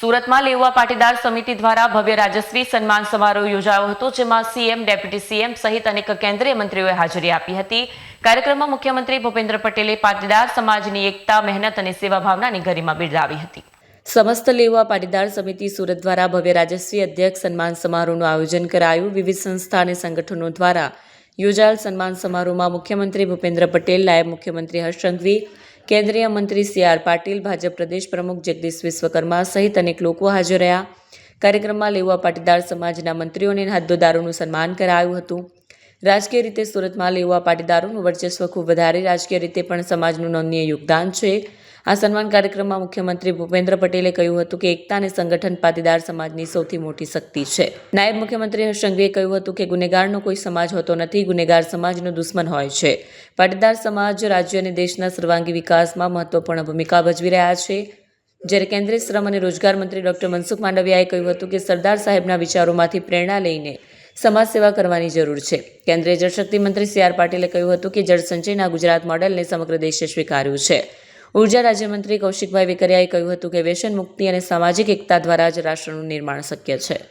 સુરતમાં લેવા પાટીદાર સમિતિ દ્વારા ભવ્ય રાજસ્વી સન્માન સમારોહ યોજાયો હતો, જેમાં સીએમ, ડેપ્યુટી સીએમ સહિત અનેક કેન્દ્રીય મંત્રીઓએ હાજરી આપી હતી. કાર્યક્રમમાં મુખ્યમંત્રી ભૂપેન્દ્ર પટેલે પાટીદાર સમાજની એકતા, મહેનત અને સેવા ભાવનાની ગરિમા બિરદાવી હતી. સમસ્ત લેવા પાટીદાર સમિતિ સુરત દ્વારા ભવ્ય રાજસ્વી અધ્યક્ષ સન્માન સમારોહનું આયોજન કરાયું. વિવિધ સંસ્થા અને સંગઠનો દ્વારા યોજાયેલ સન્માન સમારોહમાં મુખ્યમંત્રી ભૂપેન્દ્ર પટેલ, નાયબ મુખ્યમંત્રી હર્ષ સંઘવી કેન્દ્રીય મંત્રી સી આર પાટીલ, ભાજપ પ્રદેશ પ્રમુખ જગદીશ વિશ્વકર્મા સહિત અનેક લોકો હાજર રહ્યા. કાર્યક્રમમાં લેવા પાટીદાર સમાજના મંત્રીઓને હોદ્દેદારોનું સન્માન કરાયું હતું. રાજકીય રીતે સુરતમાં લેવા પાટીદારોનું વર્ચસ્વ ખૂબ વધારે. રાજકીય રીતે પણ સમાજનું નોંધનીય યોગદાન છે. આ સન્માન કાર્યક્રમમાં મુખ્યમંત્રી ભૂપેન્દ્ર પટેલે કહ્યું હતું કે એકતા અને સંગઠન પાટીદાર સમાજની સૌથી મોટી શક્તિ છે. નાયબ મુખ્યમંત્રી હર્ષ સંઘવીએ કહ્યું હતું કે ગુનેગારનો કોઈ સમાજ હોતો નથી, ગુનેગાર સમાજનો દુશ્મન હોય છે. પાટીદાર સમાજ રાજ્ય અને દેશના સર્વાંગી વિકાસમાં મહત્વપૂર્ણ ભૂમિકા ભજવી રહ્યા છે. જ્યારે કેન્દ્રીય શ્રમ અને રોજગાર મંત્રી ડોક્ટર મનસુખ માંડવિયાએ કહ્યું હતું કે સરદાર સાહેબના વિચારોમાંથી પ્રેરણા લઈને સમાજ સેવા કરવાની જરૂર છે. કેન્દ્રીય જળશક્તિ મંત્રી સી આર પાટીલે કહ્યું હતું કે જળસંચયના ગુજરાત મોડેલને સમગ્ર દેશે સ્વીકાર્યું છે. ઊર્જા રાજ્યમંત્રી કૌશિકભાઈ વેકરિયાએ કહ્યું હતું કે વ્યસન મુક્તિ અને સામાજિક એકતા દ્વારા જ રાષ્ટ્રનું નિર્માણ શક્ય છે.